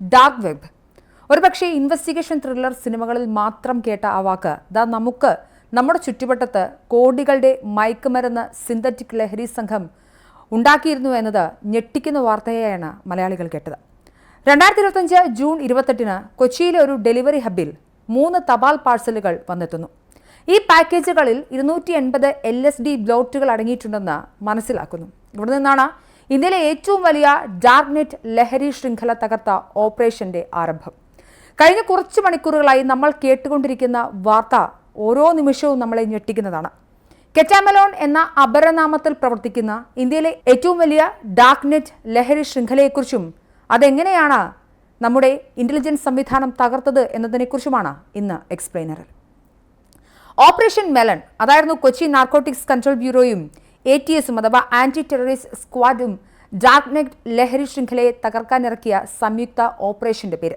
Dark web. ഒരുപക്ഷെ investigation thriller സിനിമകളിൽ മാത്രം കേട്ട ആ വാക്ക്. ദാ നമുക്ക് നമ്മുടെ ചുറ്റുവട്ടത്ത് കോടികളുടെ മയക്കുമരുന്ന് സിന്തറ്റിക് ലഹരി സംഘം ഉണ്ടാക്കിയിരുന്നു എന്നത് ഞെട്ടിക്കുന്ന വാർത്തയെയാണ് മലയാളികൾ കേട്ടത്. രണ്ടായിരത്തി ഇരുപത്തഞ്ച് ജൂൺ ഇരുപത്തെട്ടിന് കൊച്ചിയിലെ ഒരു ഡെലിവറി ഹബിൽ മൂന്ന് തപാൽ പാഴ്സലുകൾ വന്നെത്തുന്നു. ഈ പാക്കേജുകളിൽ ഇരുന്നൂറ്റി എൺപത് എൽ എസ് ഡി ബ്ലോട്ടുകൾ അടങ്ങിയിട്ടുണ്ടെന്ന് മനസ്സിലാക്കുന്നു. ഇവിടെ നിന്നാണ് ഇന്ത്യയിലെ ഏറ്റവും വലിയ ഡാർക്ക്നെറ്റ് ലഹരി ശൃംഖല തകർത്ത ഓപ്പറേഷന്റെ ആരംഭം. കഴിഞ്ഞ കുറച്ച് മണിക്കൂറുകളായി നമ്മൾ കേട്ടുകൊണ്ടിരിക്കുന്ന വാർത്ത ഓരോ നിമിഷവും നമ്മളെ ഞെട്ടിക്കുന്നതാണ്. കെറ്റാമലോൺ എന്ന അപരനാമത്തിൽ പ്രവർത്തിക്കുന്ന ഇന്ത്യയിലെ ഏറ്റവും വലിയ ഡാർക്ക്നെറ്റ് ലഹരി ശൃംഖലയെക്കുറിച്ചും അതെങ്ങനെയാണ് നമ്മുടെ ഇന്റലിജൻസ് സംവിധാനം തകർത്തത് എന്നതിനെക്കുറിച്ചുമാണ് ഇന്ന് എക്സ്പ്ലെയിനറിൽ ഓപ്പറേഷൻ മെലൺ അതായിരുന്നു കൊച്ചി നാർക്കോട്ടിക്സ് കൺട്രോൾ ബ്യൂറോയും എ ടി എസും അഥവാ ആന്റി ടെററിസ്റ്റ് സ്ക്വാഡും ഡാർക്ക് നെറ്റ് ലഹരി ശൃംഖലയെ തകർക്കാനിറക്കിയ സംയുക്ത ഓപ്പറേഷന്റെ പേര്.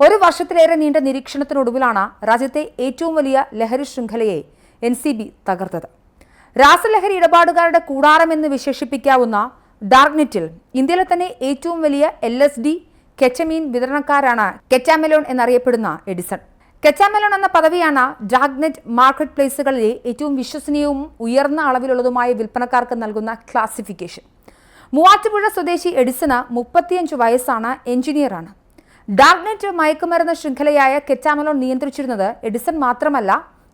ഒരു വർഷത്തിലേറെ നീണ്ട നിരീക്ഷണത്തിനൊടുവിലാണ് രാജ്യത്തെ ഏറ്റവും വലിയ ലഹരി ശൃംഖലയെ എൻ സി ബി തകർത്തത്. രാസലഹരി ഇടപാടുകാരുടെ കൂടാരമെന്ന് വിശേഷിപ്പിക്കാവുന്ന ഡാർക്ക്നെറ്റിൽ ഇന്ത്യയിലെ തന്നെ ഏറ്റവും വലിയ എൽ എസ് ഡി കെച്ചമീൻ വിതരണക്കാരാണ് കെറ്റാമെലോൺ എന്നറിയപ്പെടുന്ന എഡിസൺ കെറ്റാമെലോൺ എന്ന പദവിയാണ് ഡാഗ്നെറ്റ് മാർക്കറ്റ് പ്ലേസുകളിലെ ഏറ്റവും വിശ്വസനീയവും ഉയർന്ന അളവിലുള്ളതുമായ വിൽപ്പനക്കാർക്ക് നൽകുന്ന ക്ലാസിഫിക്കേഷൻ. മൂവാറ്റുപുഴ സ്വദേശി എഡിസന് മുപ്പത്തിയഞ്ച് വയസ്സാണ് എഞ്ചിനീയറാണ്. ഡാഗ്നെറ്റ് മയക്കുമരുന്ന് ശൃംഖലയായ കെറ്റാമലോൺ നിയന്ത്രിച്ചിരുന്നത് എഡിസൺ മാത്രമല്ല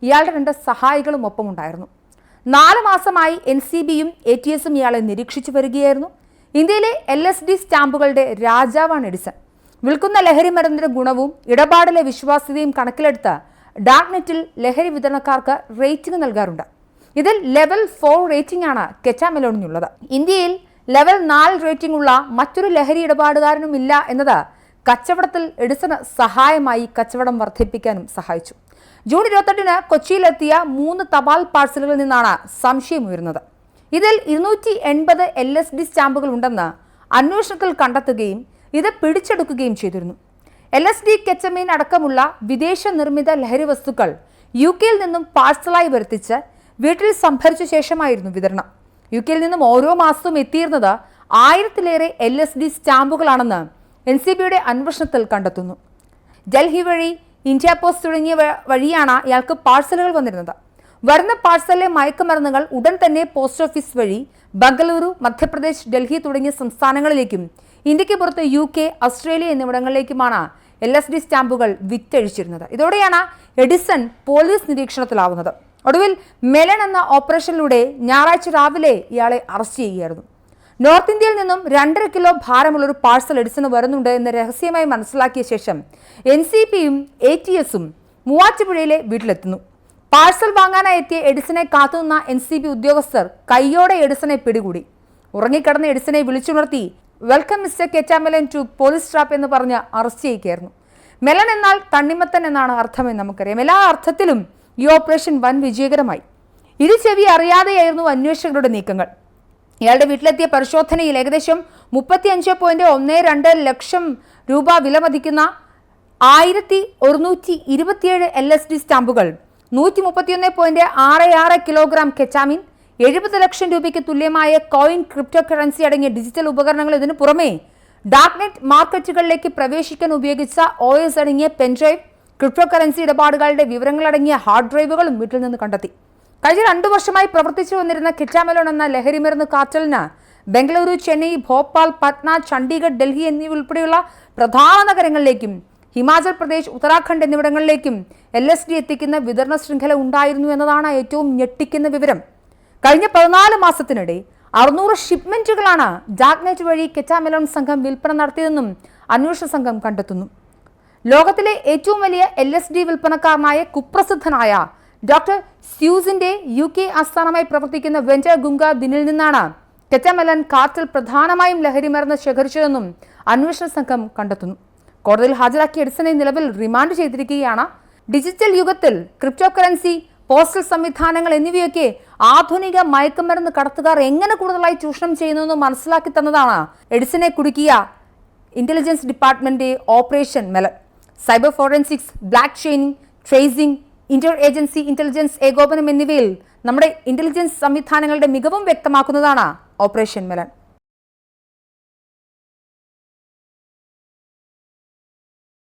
ഇയാളുടെ രണ്ട് സഹായികളും ഒപ്പമുണ്ടായിരുന്നു. നാല് മാസമായി എൻ സി ബിയും എ ടി എസും ഇയാളെ നിരീക്ഷിച്ചു വരികയായിരുന്നു. ഇന്ത്യയിലെ എൽ എസ് ഡി സ്റ്റാമ്പുകളുടെ രാജാവാണ് എഡിസൺ. വിൽക്കുന്ന ലഹരി മരുന്നിന്റെ ഗുണവും ഇടപാടിലെ വിശ്വാസ്യതയും കണക്കിലെടുത്ത് ഡാർക്ക്നെറ്റിൽ ലഹരി വിതരണക്കാർക്ക് റേറ്റിംഗ് നൽകാറുണ്ട്. ഇതിൽ ലെവൽ ഫോർ റേറ്റിംഗ് ആണ് കെച്ചാമെലോണിനുള്ളത് ഇന്ത്യയിൽ ലെവൽ നാല് റേറ്റിംഗ് ഉള്ള മറ്റൊരു ലഹരി ഇടപാടുകാരനും ഇല്ല എന്നത് കച്ചവടത്തിൽ എഡിസണ് സഹായമായി കച്ചവടം വർദ്ധിപ്പിക്കാനും സഹായിച്ചു. ജൂൺ ഇരുപത്തെട്ടിന് കൊച്ചിയിലെത്തിയ മൂന്ന് തപാൽ പാഴ്സലുകളിൽ നിന്നാണ് സംശയം ഉയരുന്നത്. ഇതിൽ ഇരുന്നൂറ്റി എൺപത് എൽ എസ് ഡി സ്റ്റാമ്പുകൾ ഉണ്ടെന്ന് അന്വേഷണത്തിൽ കണ്ടെത്തുകയും ഇത് പിടിച്ചെടുക്കുകയും ചെയ്തിരുന്നു. എൽ എസ് ഡി കെച്ചമീൻ അടക്കമുള്ള വിദേശ നിർമ്മിത ലഹരി വസ്തുക്കൾ യു കെയിൽ നിന്നും പാഴ്സലായി വരുത്തിച്ച് വീട്ടിൽ സംഭരിച്ച ശേഷമായിരുന്നു വിതരണം. യു കെയിൽ നിന്നും ഓരോ മാസവും എത്തിയിരുന്നത് ആയിരത്തിലേറെ എൽ എസ് ഡി സ്റ്റാമ്പുകളാണെന്ന് എൻ സി ബിയുടെ അന്വേഷണത്തിൽ കണ്ടെത്തുന്നു. ഡൽഹി വഴി ഇന്ത്യ പോസ്റ്റ് തുടങ്ങിയ വഴിയാണ് ഇയാൾക്ക് പാഴ്സലുകൾ വന്നിരുന്നത്. വരുന്ന പാഴ്സലിലെ മയക്കുമരുന്നുകൾ ഉടൻ തന്നെ പോസ്റ്റ് ഓഫീസ് വഴി ബംഗളൂരു മധ്യപ്രദേശ് ഡൽഹി തുടങ്ങിയ സംസ്ഥാനങ്ങളിലേക്കും ഇന്ത്യയ്ക്ക് പുറത്ത് യു കെ ഓസ്ട്രേലിയ എന്നിവിടങ്ങളിലേക്കുമാണ് എൽ എസ് ഡി സ്റ്റാമ്പുകൾ വിറ്റഴിച്ചിരുന്നത്. ഇതോടെയാണ് എഡിസൺ പോലീസ് നിരീക്ഷണത്തിലാവുന്നത്. ഒടുവിൽ മെലൺ എന്ന ഓപ്പറേഷനിലൂടെ ഞായറാഴ്ച രാവിലെ ഇയാളെ അറസ്റ്റ് ചെയ്യുകയായിരുന്നു. നോർത്ത് ഇന്ത്യയിൽ നിന്നും രണ്ടര കിലോ ഭാരമുള്ള ഒരു പാഴ്സൽ എഡിസന് വരുന്നുണ്ട് എന്ന് രഹസ്യമായി മനസ്സിലാക്കിയ ശേഷം എൻ സി പിയും എ ടി എസും മൂവാറ്റുപുഴയിലെ വീട്ടിലെത്തുന്നു. പാഴ്സൽ വാങ്ങാനായി എത്തിയ എഡിസനെ കാത്തുനിന്ന എൻ സി ബി ഉദ്യോഗസ്ഥർ കൈയോടെ എഡിസനെ പിടികൂടി. ഉറങ്ങിക്കിടന്ന എഡിസനെ വിളിച്ചുണർത്തി welcome mister Ketamelon to police trap എന്ന് പറഞ്ഞ് അറസ്റ്റ് ചെയ്യുകയായിരുന്നു. മെലൻ എന്നാൽ തണ്ണിമത്തൻ എന്നാണ് അർത്ഥമെന്ന് നമുക്കറിയാം. എല്ലാ അർത്ഥത്തിലും ഈ ഓപ്പറേഷൻ വൻ വിജയകരമായി. ഇരു ചെവി അറിയാതെയായിരുന്നു അന്വേഷകരുടെ നീക്കങ്ങൾ. ഇയാളുടെ വീട്ടിലെത്തിയ പരിശോധനയിൽ ഏകദേശം മുപ്പത്തി അഞ്ച് പോയിന്റ് ഒന്ന് രണ്ട് ലക്ഷം രൂപ വിലമതിക്കുന്ന ആയിരത്തി ഒരുന്നൂറ്റി ഇരുപത്തിയേഴ് എൽ എസ് ഡി സ്റ്റാമ്പുകൾ നൂറ്റി മുപ്പത്തിയൊന്ന് പോയിന്റ് ആറ് ആറ് കിലോഗ്രാം കെച്ചാമിൻ എഴുപത് ലക്ഷം രൂപയ്ക്ക് തുല്യമായ കോയിൻ ക്രിപ്റ്റോ കറൻസി അടങ്ങിയ ഡിജിറ്റൽ ഉപകരണങ്ങൾ ഇതിനു പുറമേ ഡാർക്ക്നെറ്റ് മാർക്കറ്റുകളിലേക്ക് പ്രവേശിക്കാൻ ഉപയോഗിച്ച ഒ എസ് അടങ്ങിയ പെൻഡ്രൈവ് ക്രിപ്റ്റോ കറൻസി ഇടപാടുകളുടെ വിവരങ്ങളടങ്ങിയ ഹാർഡ് ഡ്രൈവുകളും വീട്ടിൽ നിന്ന് കണ്ടെത്തി. കഴിഞ്ഞ രണ്ടു വർഷമായി പ്രവർത്തിച്ചു വന്നിരുന്ന കിറ്റാമലോൺ എന്ന ലഹരിമരുന്ന് കാറ്റലിന് ബംഗളൂരു ചെന്നൈ ഭോപ്പാൽ പട്ന ചണ്ഡീഗഡ് ഡൽഹി എന്നിവ ഉൾപ്പെടെയുള്ള പ്രധാന നഗരങ്ങളിലേക്കും ഹിമാചൽ പ്രദേശ് ഉത്തരാഖണ്ഡ് എന്നിവിടങ്ങളിലേക്കും എൽ എസ് ഡി എത്തിക്കുന്ന വിതരണ ശൃംഖല ഉണ്ടായിരുന്നു എന്നതാണ് ഏറ്റവും ഞെട്ടിക്കുന്ന വിവരം. കഴിഞ്ഞ പതിനാല് മാസത്തിനിടെ അറുന്നൂറ് ഷിപ്മെന്റുകളാണ് ജാഗ്നെറ്റ് വഴി കെറ്റാമെലോൺ സംഘം വിൽപ്പന നടത്തിയതെന്നും അന്വേഷണ സംഘം കണ്ടെത്തുന്നു. ലോകത്തിലെ ഏറ്റവും വലിയ എൽ എസ് ഡി വിൽപ്പനക്കാരനായ കുപ്രസിദ്ധനായ ഡോക്ടർ സ്യൂസിന്റെ യു കെ ആസ്ഥാനമായി പ്രവർത്തിക്കുന്ന വെഞ്ച ഗുങ്ക ദിനിൽ നിന്നാണ് കെറ്റമെലൻ കാർട്ടിൽ പ്രധാനമായും ലഹരിമരുന്ന് ശേഖരിച്ചതെന്നും അന്വേഷണ സംഘം കണ്ടെത്തുന്നു. കോടതിയിൽ ഹാജരാക്കിയ എഡിസനെ നിലവിൽ റിമാൻഡ് ചെയ്തിരിക്കുകയാണ്. ഡിജിറ്റൽ യുഗത്തിൽ ക്രിപ്റ്റോ കറൻസി പോസ്റ്റൽ സംവിധാനങ്ങൾ എന്നിവയൊക്കെ ആധുനിക മയക്കുമരുന്ന് കടത്തുകാർ എങ്ങനെ കൂടുതലായി ചൂഷണം ചെയ്യുന്നു മനസ്സിലാക്കി തന്നതാണ് എഡിസനെ കുടുക്കിയ intelligence department operation melon. Cyber forensics black chaining tracing inter agency intelligence ഏകോപനം എന്നിവയിൽ നമ്മുടെ ഇന്റലിജൻസ് സംവിധാനങ്ങളുടെ മികവും വ്യക്തമാക്കുന്നതാണ് ഓപ്പറേഷൻ മെലൻ.